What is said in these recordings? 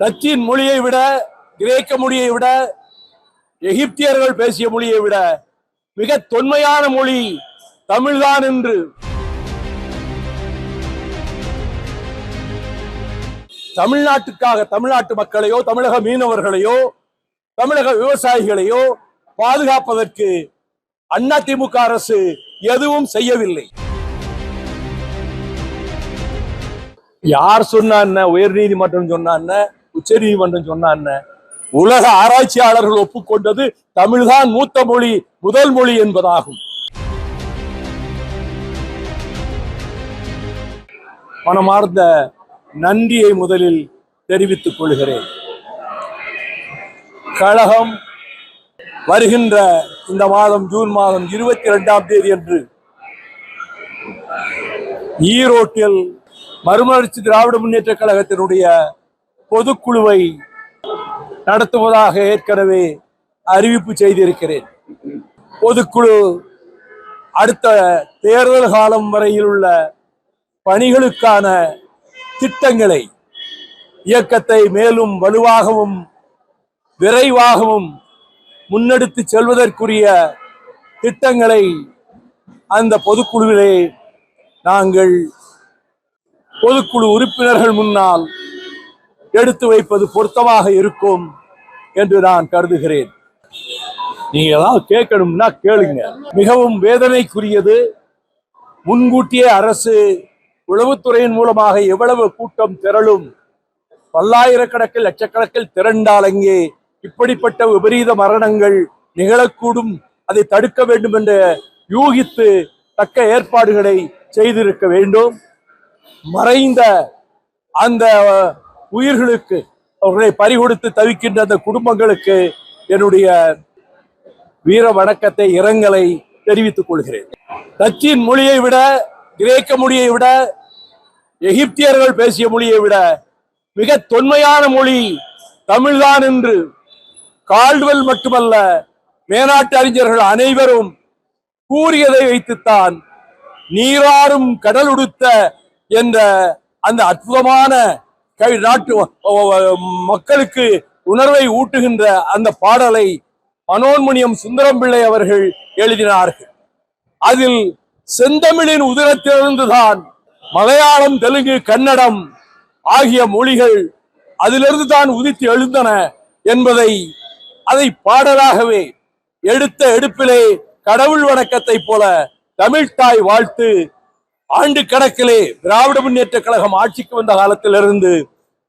டச்சின் மொழியை விட கிரேக்க மொழியை விட எகிப்தியர்கள் பேசிய மொழியை விட மிக தொன்மையான மொழி தமிழ்தான் என்று. தமிழ்நாட்டுக்காக தமிழ்நாட்டு மக்களையோ தமிழக மீனவர்களையோ தமிழக விவசாயிகளையோ பாதுகாப்பதற்கு அதிமுக அரசு எதுவும் செய்யவில்லை. யார் சொன்னா என்ன? உயர் நீதிமன்றம் சொன்னா என்ன? உச்ச நீதிமன்றம் சொன்னா என்ன உலக ஆராய்ச்சியாளர்கள் ஒப்புக்கொண்டது தமிழ்தான் மூத்த மொழி முதல் மொழி என்பதாகும். மனமார்ந்த நன்றியை முதலில் தெரிவித்துக் கொள்கிறேன். கழகம் வருகின்ற இந்த மாதம் ஜூன் மாதம் இருபத்தி இரண்டாம் தேதி அன்று ஈரோட்டில் மறுமலர்ச்சி திராவிட முன்னேற்ற கழகத்தினுடைய பொதுக்குழுவை நடத்துவதாக ஏற்கனவே அறிவிப்பு செய்திருக்கிறேன். பொதுக்குழு அடுத்த தேர்தல் காலம் வரையில் உள்ள பணிகளுக்கான திட்டங்களை இயக்கத்தை மேலும் வலுவாகவும் விரைவாகவும் முன்னெடுத்து செல்வதற்குரிய திட்டங்களை அந்த பொதுக்குழுவிலே நாங்கள் பொதுக்குழு உறுப்பினர்கள் முன்னால் எடுத்து வைப்பது பொருத்தமாக இருக்கும் என்று நான் கருதுகிறேன். நீங்க ஏதாவது கேட்கணும்னா கேளுங்க. மிகவும் வேதனைக்குரியது. முன்கூட்டியே அரசு உளவுத்துறையின் மூலமாக எவ்வளவு கூட்டம் திரளும். பல்லாயிரக்கணக்கில் லட்சக்கணக்கில் திரண்டால் அங்கே இப்படிப்பட்ட விபரீத மரணங்கள் நிகழக்கூடும். அதை தடுக்க வேண்டும் என்று யூகித்து தக்க ஏற்பாடுகளை செய்திருக்க வேண்டும். மறைந்த அந்த உயிர்களுக்கு அவர்களை பறிகொடுத்து தவிக்கின்ற அந்த குடும்பங்களுக்கு என்னுடைய வீர வணக்கத்தை இரங்கலை தெரிவித்துக் கொள்கிறேன். டச்சின் மொழியை விட கிரேக்க மொழியை விட எகிப்தியர்கள் பேசிய மொழியை விட மிக தொன்மையான மொழி தமிழ்தான் என்று கால்வெல் மட்டுமல்ல மேனாட்டு அறிஞர்கள் அனைவரும் கூறியதை வைத்துத்தான் நீராறும் கடல் உடுத்த என்ற அந்த அற்புதமான நாட்டு மக்களுக்கு உணர்வை ஊட்டுகின்ற அந்த பாடலை மனோன்மணியம் சுந்தரம் பிள்ளை அவர்கள் எழுதினார்கள். அதில் செந்தமிழின் உதிரத்திலிருந்துதான் மலையாளம் தெலுங்கு கன்னடம் ஆகிய மொழிகள் அதிலிருந்து தான் உதித்து எழுந்தன என்பதை அதை பாடலாகவே எடுத்த எடுப்பிலே கடவுள் வணக்கத்தை போல தமிழ்தாய் வாழ்த்து ஆண்டு கணக்கிலே திராவிட முன்னேற்ற கழகம் ஆட்சிக்கு வந்த காலத்திலிருந்து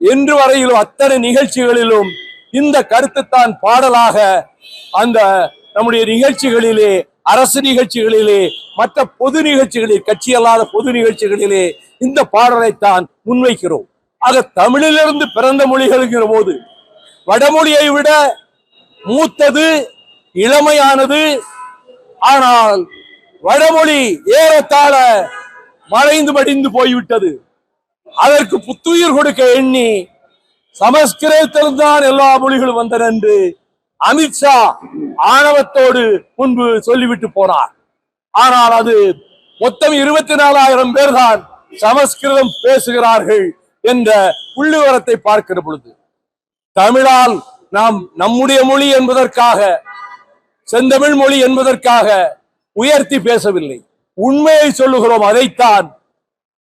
இன்று வரையிலும் அத்தனை நிகழ்ச்சிகளிலும் இந்த கருத்துத்தான் பாடலாக அந்த நம்முடைய நிகழ்ச்சிகளிலே அரசு நிகழ்ச்சிகளிலே மற்ற பொது நிகழ்ச்சிகளில் கட்சி அல்லாத பொது நிகழ்ச்சிகளிலே இந்த பாடலைத்தான் முன்வைக்கிறோம். ஆக தமிழிலிருந்து பிறந்த மொழிகள்ங்கிற போது வடமொழியை விட மூத்தது இளமையானது. ஆனால் வடமொழி ஏறத்தாழ மறைந்து மடிந்து போய்விட்டது. அதற்கு புத்துயிர் கொடுக்க எண்ணி சமஸ்கிருதத்தில்தான் எல்லா மொழிகளும் வந்தன என்று அமித்ஷா ஆணவத்தோடு முன்பு சொல்லிவிட்டு போனார். ஆனால் அது மொத்தம் இருபத்தி நாலாயிரம் பேர் தான் சமஸ்கிருதம் பேசுகிறார்கள் என்ற புள்ளிவரத்தை பார்க்கிற பொழுது தமிழால் நாம் நம்முடைய மொழி என்பதற்காக செந்தமிழ் மொழி என்பதற்காக உயர்த்தி பேசவில்லை. உண்மையை சொல்லுகிறோம் அதைத்தான்.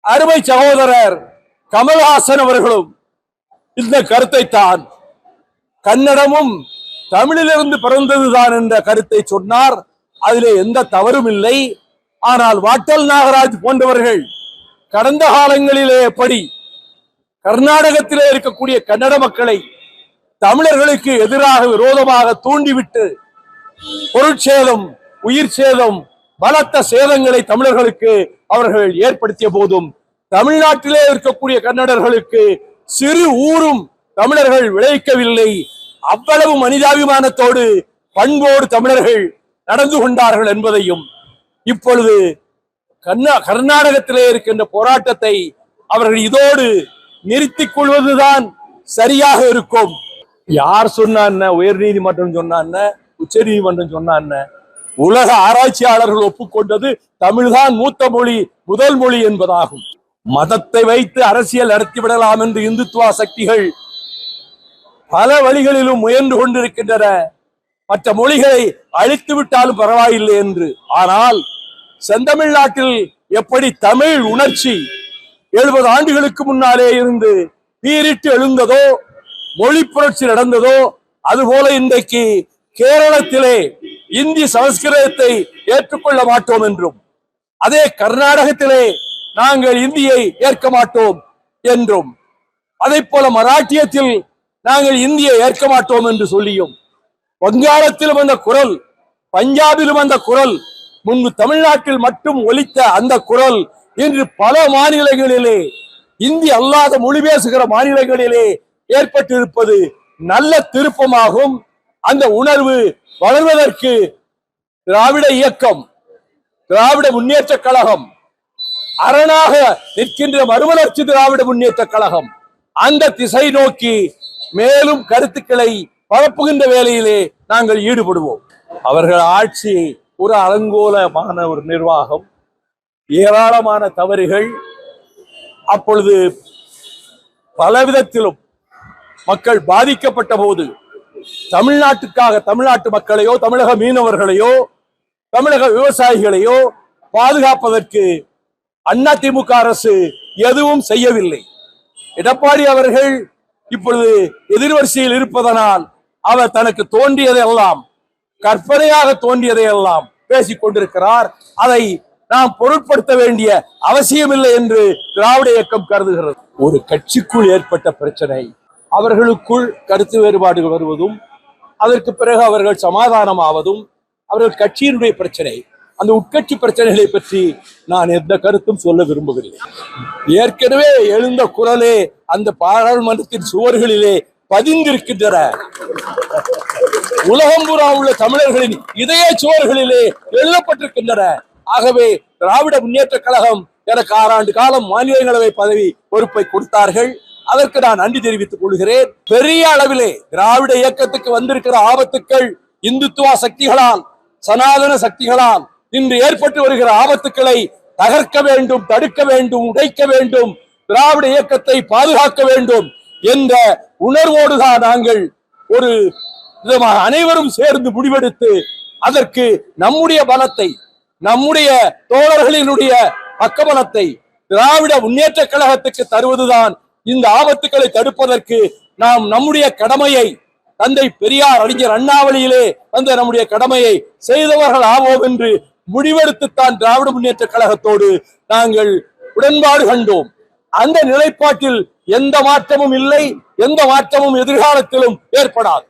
அருமை சகோதரர் கமல்ஹாசன் அவர்களும் இந்த கருத்தை தான் கன்னடமும் தமிழிலிருந்து பிறந்ததுதான் என்ற கருத்தை சொன்னார். அதிலே எந்த தவறும் இல்லை. ஆனால் வாட்டல் நாகராஜ் போன்றவர்கள் கடந்த காலங்களிலே எப்படி கர்நாடகத்திலே இருக்கக்கூடிய கன்னட மக்களை தமிழர்களுக்கு எதிராக விரோதமாக தூண்டிவிட்டு பொருட்சேதம் உயிர் சேதம் பலத்த சேதங்களை தமிழர்களுக்கு அவர்கள் ஏற்படுத்திய போதும் தமிழ்நாட்டிலே இருக்கக்கூடிய கன்னடர்களுக்கு சிறு ஊரும் தமிழர்கள் விளைவிக்கவில்லை. அவ்வளவு மனிதாபிமானத்தோடு பண்போடு தமிழர்கள் நடந்து கொண்டார்கள் என்பதையும் இப்பொழுது கர்நா கர்நாடகத்திலே இருக்கின்ற போராட்டத்தை அவர்கள் இதோடு நிறுத்திக் கொள்வதுதான் சரியாக இருக்கும். யார் சொன்னா உயர் நீதிமன்றம் சொன்னா உச்ச நீதிமன்றம் சொன்னா உலக ஆராய்ச்சியாளர்கள் ஒப்புக்கொண்டது தமிழ்தான் மூத்த மொழி முதல் மொழி என்பதாகும். மதத்தை வைத்து அரசியல் நடத்திவிடலாம் என்று இந்துத்துவா சக்திகள் பல வழிகளிலும் முயன்று கொண்டிருக்கின்றன. மற்ற மொழிகளை அழித்து விட்டாலும் பரவாயில்லை என்று. ஆனால் செந்தமிழ்நாட்டில் எப்படி தமிழ் உணர்ச்சி எழுபது ஆண்டுகளுக்கு முன்னாலே இருந்து பீரிட்டு எழுந்ததோ மொழி புரட்சி நடந்ததோ அதுபோல இன்றைக்கு கேரளத்திலே இந்தி சமஸ்கிருதத்தை ஏற்றுக்கொள்ள மாட்டோம் என்றும் அதே கர்நாடகத்திலே நாங்கள் இந்தியை ஏற்க மாட்டோம் என்றும் அதை போல மராட்டியத்தில் நாங்கள் இந்தியை ஏற்க மாட்டோம் என்று சொல்லியும் வங்காளத்திலும் அந்த குரல் பஞ்சாபிலும் அந்த குரல் முன்பு தமிழ்நாட்டில் மட்டும் ஒலித்த அந்த குரல் இன்று பல மாநிலங்களிலே இந்தி அல்லாத மொழி பேசுகிற மாநிலங்களிலே ஏற்பட்டிருப்பது நல்ல திருப்பமாகும் அந்த உணர்வு வளர்வதற்கு திராவிட இயக்கம் திராவிட முன்னேற்ற கழகம் அரணாக நிற்கின்ற மறுமலர்ச்சி திராவிட முன்னேற்ற கழகம் அந்த திசை நோக்கி மேலும் கருத்துக்களை பரப்புகின்ற வேலையிலே நாங்கள் ஈடுபடுவோம். அவர்கள் ஆட்சி ஒரு அலங்கோலமான ஒரு நிர்வாகம் ஏராளமான தவறுகள் அப்பொழுது பல விதத்திலும் மக்கள் பாதிக்கப்பட்ட போது தமிழ்நாட்டுக்காக தமிழ்நாட்டு மக்களையோ தமிழக மீனவர்களையோ தமிழக விவசாயிகளையோ பாதுகாப்பதற்கு அதிமுக அரசு எதுவும் செய்யவில்லை. எடப்பாடி அவர்கள் இப்பொழுது எதிர்வரிசையில் இருப்பதனால் அவர் தனக்கு தோன்றியதையெல்லாம் கற்பனையாக தோன்றியதையெல்லாம் பேசிக் கொண்டிருக்கிறார். அதை நாம் பொருட்படுத்த வேண்டிய அவசியமில்லை என்று திராவிட இயக்கம் கருதுகிறது. ஒரு கட்சிக்குள் ஏற்பட்ட பிரச்சனை அவர்களுக்குள் கருத்து வேறுபாடுகள் வருவதும் அதற்கு பிறகு அவர்கள் சமாதானம் ஆவதும் அவர்கள் கட்சியினுடைய பிரச்சனை அந்த உட்கட்சி பிரச்சனைகளை பற்றி நான் எந்த கருத்தும் சொல்ல விரும்புகிறேன் ஏற்கனவே எழுந்த குரலே அந்த பாராளுமன்றத்தின் சுவர்களிலே பதிந்திருக்கின்றன. உலகம் பூரா உள்ள தமிழர்களின் இதய சுவர்களிலே எழுதப்பட்டிருக்கின்றன. ஆகவே திராவிட முன்னேற்ற கழகம் எனக்கு ஆறாண்டு காலம் மாநிலங்களவை பதவி பொறுப்பை கொடுத்தார்கள். அதற்கு நான் நன்றி தெரிவித்துக் கொள்கிறேன். பெரிய அளவிலே திராவிட இயக்கத்துக்கு வந்திருக்கிற ஆபத்துக்கள் இந்துத்துவ சக்திகளால் சனாதன சக்திகளால் இன்று ஏற்பட்டு வருகிற ஆபத்துக்களை தகர்க்க வேண்டும் தடுக்க வேண்டும் உடைக்க வேண்டும் திராவிட இயக்கத்தை பாதுகாக்க வேண்டும் என்ற உணர்வோடுதான் நாங்கள் ஒரு விதமாக அனைவரும் சேர்ந்து முடிவெடுத்து அதற்கு நம்முடைய பலத்தை நம்முடைய தோழர்களினுடைய பக்கபலத்தை திராவிட முன்னேற்ற கழகத்துக்கு தருவதுதான் இந்த ஆபத்துக்களை தடுப்பதற்கு நாம் நம்முடைய கடமையை தந்தை பெரியார் அறிஞர் அண்ணாவளியிலே வந்த நம்முடைய கடமையை செய்தவர்கள் ஆவோம் என்று முடிவெடுத்துத்தான் திராவிட முன்னேற்ற கழகத்தோடு நாங்கள் உடன்பாடு கண்டோம். அந்த நிலைப்பாட்டில் எந்த மாற்றமும் இல்லை எந்த மாற்றமும் எதிர்காலத்திலும் ஏற்படாது.